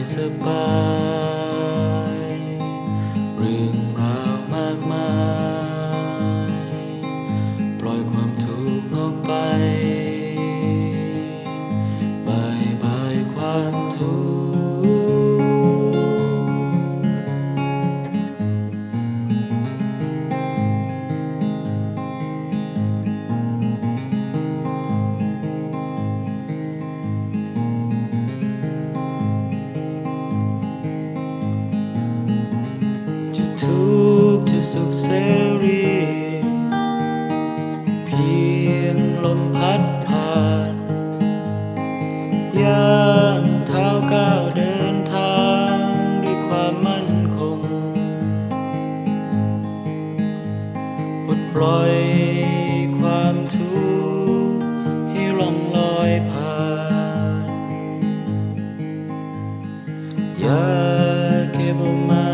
rise above. สุขเสรี เพียงลมพัดผ่านย่างเท้าก้าวเดินทางด้วยความมั่นคงปลดปล่อยความทุกข์ให้ล่องลอยผ่านอย่าเก็บออกมา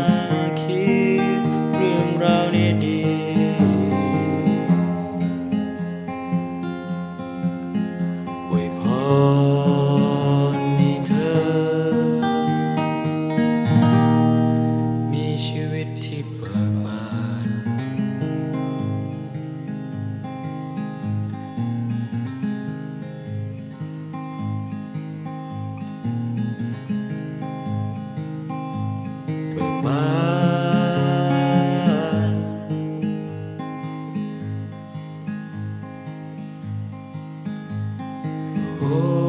Oh.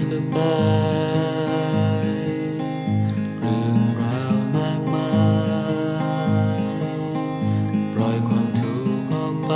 สบายเรื่องราวมากมาย ปล่อยความทุกข์ออกไป